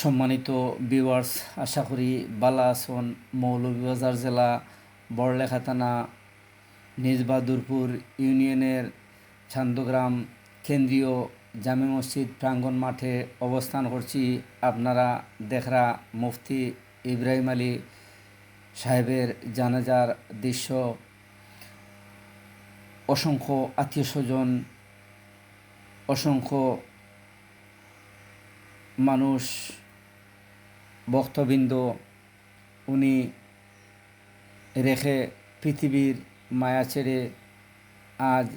সম্মানিত ভিউয়ার্স আশা করি বালা আসন মৌলভীবাজার জেলা, বড়লেখা থানা নিজবাদুরপুর ইউনিয়নের ছান্দগ্রাম কেন্দ্রীয় জামে মসজিদ প্রাঙ্গণ মাঠে অবস্থান করছি আপনারা দেখরা মুফতি ইব্রাহিম আলী সাহেবের জানাজার দৃশ্য। অসংখ্য আত্মীয় স্বজন, অসংখ্য মানুষ ভক্তবৃন্দ, উনি রেখে পৃথিবীর মায়া ছেড়ে আজ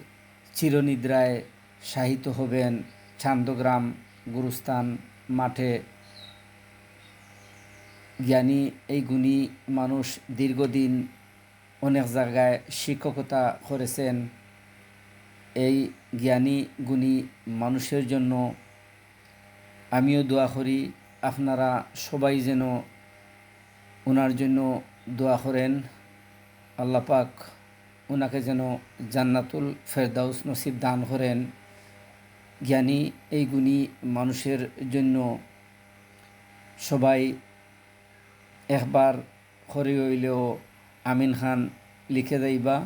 চিরনিদ্রায় শাহিত হবেন ছান্দগ্রাম গুরুস্থান মাঠে। জ্ঞানী এই গুণী মানুষ দীর্ঘদিন অনেক জায়গায় শিক্ষকতা করেছেন। এই জ্ঞানী গুণী মানুষের জন্য আমিও দোয়া করি আপনারা সবাই যেন ওনার জন্য দোয়া করেন। আল্লাহ পাক ওনাকে যেন জান্নাতুল ফেরদাউস নসিব দান করেন। জ্ঞানী এই গুণী মানুষের জন্য সবাই একবার করে হইলেও আমিন খান লিখে দেইবা।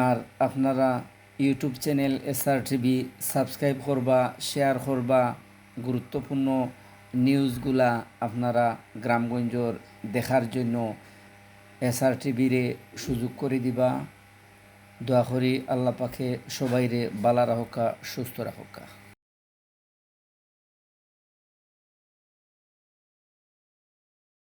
আর আপনারা YouTube channel SR TV subscribe করবা, শেয়ার করবা। গুরুত্বপূর্ণ নিউজগুলা আপনারা গ্রামগঞ্জর দেখার জন্য এসআর টিভিরে সুযোগ করে দিবা। দোয়া করি আল্লাহ পাখে সবাইরে বালা রাহকা, সুস্থ রাহকা।